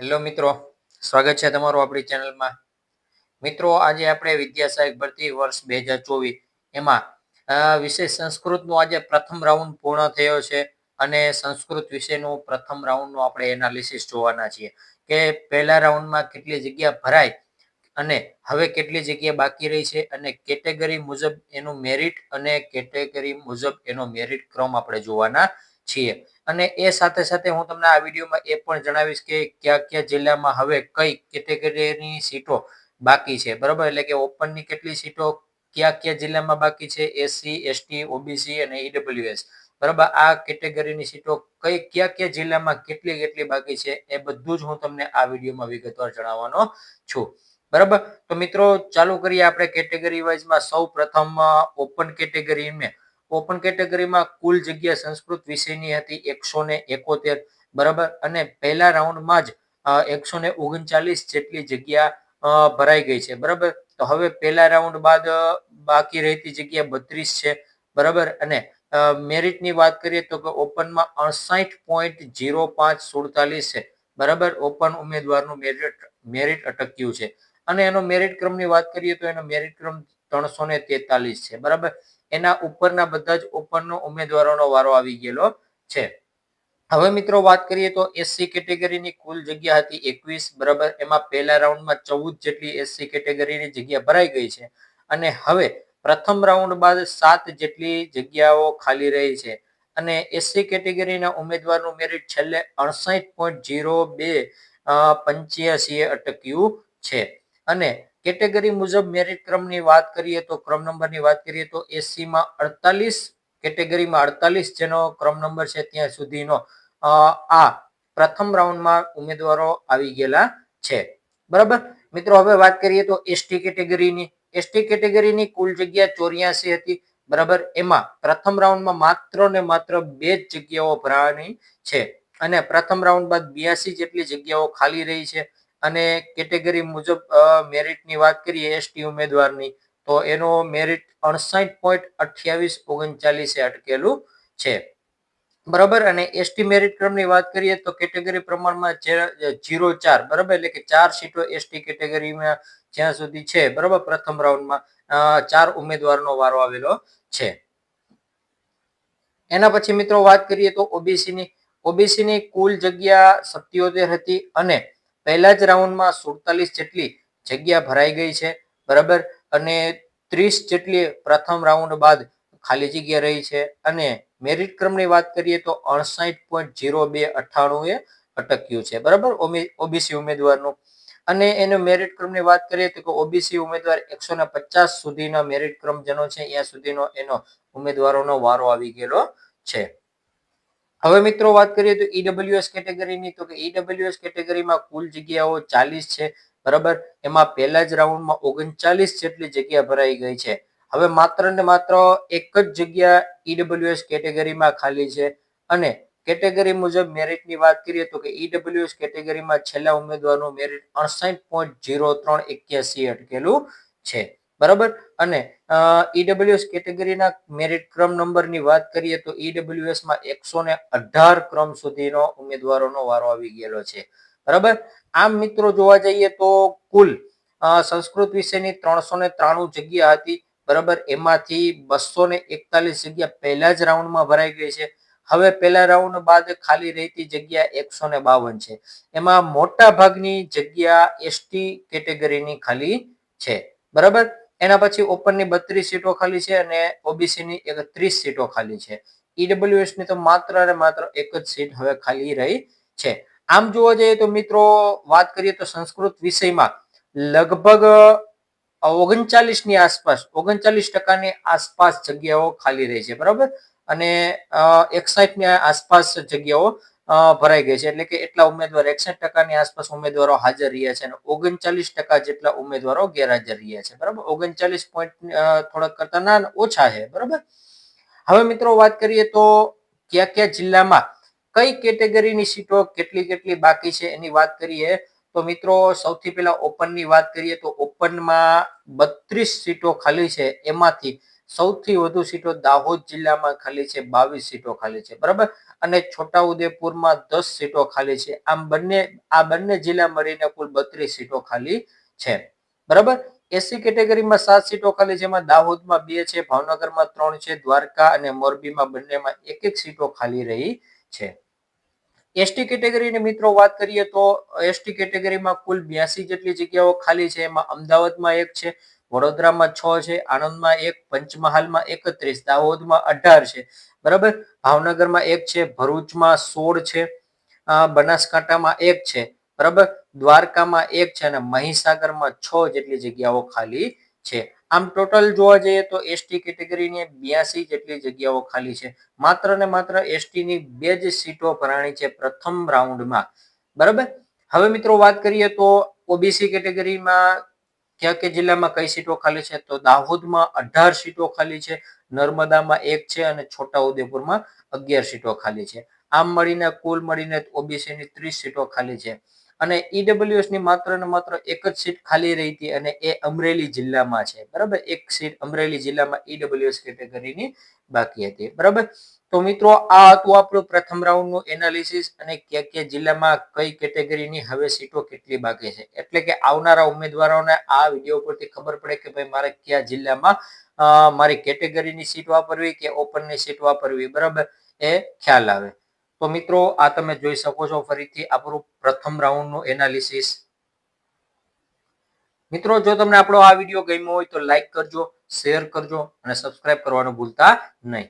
Hello મિત્રો, સ્વાગત છે તમારું આપણી ચેનલમાં. મિત્રો, આજે આપણે વિદ્યા સહાયક ભરતી વર્ષ બે હજાર ચોવીસ, એમાં વિષય સંસ્કૃતનો આજે પ્રથમ રાઉન્ડ પૂર્ણ થયો છે અને સંસ્કૃત વિષયનું પ્રથમ રાઉન્ડનું આપણે એનાલિસિસ જોવાના છીએ કે પહેલા રાઉન્ડમાં કેટલી જગ્યા ભરાય અને હવે કેટલી જગ્યા બાકી રહી છે અને કેટેગરી મુજબ એનું મેરિટ અને કેટેગરી મુજબ એનો મેરિટ ક્રમ આપણે જોવાના છીએ. અને એ સાથે સાથે હું તમને આ વિડીયોમાં એ પણ જણાવીશ કે કયા કયા જિલ્લામાં હવે કઈ કેટેગરીની સીટો બાકી છે. બરાબર? એટલે કે ઓપનની કેટલી સીટો કયા કયા જિલ્લામાં બાકી છે? એસસી, એસટી, ઓબીસી અને ઈડબ્લ્યુએસ. બરાબર? આ કેટેગરીની સીટો કઈ કયા કયા જિલ્લામાં કેટલી કેટલી બાકી છે એ બધું જ હું તમને આ વિડીયોમાં વિગતવાર જણાવવાનો છું. બરાબર? તો મિત્રો, ચાલુ કરીએ આપણે કેટેગરી વાઇઝમાં. સૌ પ્રથમ ઓપન કેટેગરી મેં ઓપન કેટેગરીમાં કુલ જગ્યા સંસ્કૃત વિષયની હતી એકસો ને એકોતેર, બરાબર? અને પહેલા રાઉન્ડમાં જ એકસો ને ઓગણચાલીસ જેટલી જગ્યા ભરાઈ ગઈ છે, બરાબર? તો હવે પહેલા રાઉન્ડ બાદ બાકી રહેતી જગ્યા બત્રીસ છે, બરાબર? અને મેરિટની વાત કરીએ તો કે ઓપનમાં અડસાઠ પોઈન્ટ જીરો પાંચ સુડતાલીસ છે, બરાબર? ઓપન ઉમેદવારનું મેરિટ મેરિટ અટક્યું છે. અને એનો મેરિટ ક્રમની વાત કરીએ તો એનો મેરિટ ક્રમ ત્રણસો ને તેતાલીસ છે, બરાબર? એના ઉપરના બધા જ ઉપરનો ઉમેદવારોનો વારો આવી ગયેલો છે. હવે મિત્રો વાત કરીએ તો એસસી કેટેગરીની કુલ જગ્યા હતી એકવીસ, બરાબર? એમાં પહેલા રાઉન્ડમાં ચૌદ જેટલી એસસી કેટેગરીની જગ્યા ભરાઈ ગઈ છે. અને હવે પ્રથમ રાઉન્ડ બાદ સાત જેટલી જગ્યાઓ ખાલી રહી છે. અને એસસી કેટેગરીના ઉમેદવારનું મેરિટ છેલ્લે અડસાઠ પોઈન્ટ જીરો બે પંચ્યાસી અટક્યું છે. અને કેટેગરી મુજબ મેરિટ ક્રમની વાત કરીએ તો ક્રમ નંબરની વાત કરીએ તો એસસી માં અડતાલીસ, કેટેગરીમાં અડતાલીસ જેનો ક્રમ નંબર છે ત્યાં સુધીનો આ પ્રથમ રાઉન્ડમાં ઉમેદવારો આવી ગયેલા છે. બરાબર? મિત્રો, હવે વાત કરીએ તો એસટી કેટેગરીની. એસટી કેટેગરીની કુલ જગ્યા ચોર્યાસી હતી. બરાબર? એમાં પ્રથમ રાઉન્ડમાં માત્ર ને માત્ર બે જ જગ્યાઓ ભરાવાની છે. અને પ્રથમ રાઉન્ડ બાદ બ્યાસી જેટલી જગ્યાઓ ખાલી રહી છે. અને કેટેગરી મુજબ મેરિટની વાત કરીએ, એસટી ઉમેદવારની, તો એનો મેરિટ અડસાઠ પોઈન્ટ અઠ્યાવીસ ઓગણચાલીસે અટકેલું છે. બરાબર? અને એસટી મેરિટ ક્રમની વાત કરીએ, તો કેટેગરી પ્રમાણમાં જીરો ચાર, બરાબર? એટલે કે ચાર સીટો એસટી કેટેગરીમાં જ્યાં સુધી છે, બરાબર? પ્રથમ રાઉન્ડમાં ચાર ઉમેદવારનો વારો આવેલો છે. એના પછી મિત્રો વાત કરીએ તો ઓબીસીની. ઓબીસીની કુલ જગ્યા સત્યોતેર હતી અને પહેલા જ રાઉન્ડમાં સુડતાલીસ જેટલી જગ્યા ભરાઈ ગઈ છે, બરાબર? અને ત્રીસ જેટલી પ્રથમ રાઉન્ડ બાદ ખાલી જગ્યા રહી છે. અને મેરિટ ક્રમની વાત કરીએ તો અડસાઠ પોઈન્ટ જીરો બે અઠ્ઠાણું એ અટક્યું છે, બરાબર? ઓબીસી ઉમેદવારનું. અને એનો મેરિટ ક્રમની વાત કરીએ તો ઓબીસી ઉમેદવાર એકસો ને પચાસ સુધીનો મેરિટ ક્રમ જેનો છે ત્યાં સુધીનો એનો ઉમેદવારોનો વારો આવી ગયેલો છે. હવે મિત્રો વાત કરીએ તો ઈડબ્લ્યુએસ કેટેગરીની, તો કે ઈડબ્લ્યુએસ કેટેગરીમાં કુલ જગ્યાઓ ચાલીસ છે, બરાબર? એમાં પહેલા જ રાઉન્ડમાં ઓગણચાલીસ જેટલી જગ્યા ભરાઈ ગઈ છે. હવે માત્ર ને માત્ર એક જ જગ્યા ઈડબ્લ્યુએસ કેટેગરીમાં ખાલી છે. અને કેટેગરી મુજબ મેરિટની વાત કરીએ તો કે ઈડબ્લ્યુએસ કેટેગરીમાં છેલ્લા ઉમેદવારનું મેરિટ અડસાઠ પોઈન્ટ જીરો ત્રણ એક્યાસી અટકેલું છે. બરાબર? અને ઈડબ્લ્યુએસ કેટેગરીના મેરિટ ક્રમ નંબરની વાત કરીએ તો ઈડબ્લ્યુએસમાં એકસો ને અઢાર ક્રમ સુધીનો ઉમેદવારોનો વારો આવી ગયેલો છે. બરાબર? આમ મિત્રો જોવા જઈએ તો કુલ સંસ્કૃત વિષયની ત્રણસો ને ત્રાણું જગ્યા હતી. બરાબર? એમાંથી બસો ને એકતાલીસ જગ્યા પહેલા જ રાઉન્ડમાં ભરાઈ ગઈ છે. હવે પહેલા રાઉન્ડ બાદ ખાલી રહેતી જગ્યા એકસો ને બાવન છે. એમાં મોટા ભાગની જગ્યા એસટી કેટેગરીની ખાલી છે. બરાબર? એના પછી ઓપનની બત્રીસ સીટો ખાલી છે અને ઓબીસી ની એકત્રીસ સીટો ખાલી છે. ઈડબ્લ્યુએસની તો માત્ર અને માત્ર એક જ સીટ હવે ખાલી રહી છે. આમ જોવા જઈએ તો મિત્રો વાત કરીએ તો સંસ્કૃત વિષયમાં લગભગ ઓગણચાલીસની આસપાસ, ઓગણચાલીસ ટકાની આસપાસ જગ્યાઓ ખાલી રહી છે, બરાબર? અને એકસાઠની આસપાસ જગ્યાઓ ભરાઈ ગઈ છે. એટલે કે એટલા ઉમેદવાર એકસઠ ટકાની આસપાસ ઉમેદવારો હાજર રહ્યા છે અને ઓગણચાલીસ ટકા જેટલા ઉમેદવારો ગેરહાજર રહ્યા છે. બરાબર? ઓગણચાલીસ પોઈન્ટ થોડાક કરતા ના, ઓછા છે. બરાબર? હવે મિત્રો વાત કરીએ તો કયા કયા જિલ્લામાં કઈ કેટેગરીની સીટો કેટલી કેટલી બાકી છે એની વાત કરીએ તો મિત્રો સૌથી પહેલા ઓપનની વાત કરીએ તો ઓપનમાં બત્રીસ સીટો ખાલી છે. એમાંથી સૌથી વધુ સીટો દાહોદ જિલ્લામાં ખાલી છે, બાવીસ સીટો ખાલી છે, બરાબર? અને છોટાઉદેપુરમાં દસ સીટો ખાલી છે. આમ બંને, આ બંને જિલ્લા મળીને કુલ બત્રીસ સીટો ખાલી છે. બરાબર? એસી કેટેગરીમાં સાત સીટો ખાલી છે, એમાં દાહોદમાં બે છે, ભાવનગરમાં ત્રણ છે, દ્વારકા અને મોરબીમાં બંનેમાં એક એક સીટો ખાલી રહી છે. એસટી કેટેગરીની મિત્રો વાત કરીએ તો એસટી કેટેગરીમાં કુલ બ્યાસી જેટલી જગ્યાઓ ખાલી છે, એમાં અમદાવાદમાં એક છે વડોદરામાં છ છે, આણંદમાં એક, પંચમહાલમાં એકત્રીસ, દાહોદમાં અઢાર છે. બરાબર? ભાવનગરમાં એક છે, ભરૂચમાં સોળ છે બનાસકાંઠામાં એક છે. બરાબર? દ્વારકામાં એક છે અને મહીસાગરમાં છ જેટલી જગ્યાઓ ખાલી છે. આમ ટોટલ જોવા જઈએ તો એસટી કેટેગરીની બ્યાસી જેટલી જગ્યાઓ ખાલી છે. માત્ર ને માત્ર એસટી ની બે જ સીટો ભરાણી છે પ્રથમ રાઉન્ડમાં. બરાબર? હવે મિત્રો વાત કરીએ તો ઓબીસી કેટેગરીમાં કયા કયા જિલ્લામાં કઈ સીટો ખાલી છે? તો દાહોદમાં અઢાર સીટો ખાલી છે, નર્મદામાં એક છે અને છોટાઉદેપુરમાં અગિયાર સીટો ખાલી છે. આમ મળીને, કુલ મળીને ઓબીસી ની ત્રીસ સીટો ખાલી છે. અને ઈડબ્લ્યુએસની માત્ર ને માત્ર એક જ સીટ ખાલી રહી હતી અને એ અમરેલી જિલ્લામાં છે. બરાબર? એક સીટ અમરેલી જિલ્લામાં ઈડબ્લ્યુએસ કેટેગરીની બાકી હતી. બરાબર? તો મિત્રો, આ હતું આપણું પ્રથમ રાઉન્ડનું એનાલિસિસ અને કયા કયા જિલ્લામાં કઈ કેટેગરીની હવે સીટો કેટલી બાકી છે. એટલે કે આવનારા ઉમેદવારોને આ વીડિયો પરથી ખબર પડે કે ભાઈ મારે કયા જિલ્લામાં મારી કેટેગરીની સીટ વાપરવી કે ઓપનની સીટ વાપરવી. બરાબર? એ ખ્યાલ આવે. તો મિત્રો, આ તમે જોઈ શકો છો ફરીથી આપણું પ્રથમ રાઉન્ડનું એનાલિસિસ. મિત્રો, જો તમને આપણો આ વીડિયો ગમ્યો હોય તો લાઈક કરજો, શેર કરજો અને સબસ્ક્રાઇબ કરવાનું ભૂલતા નહીં.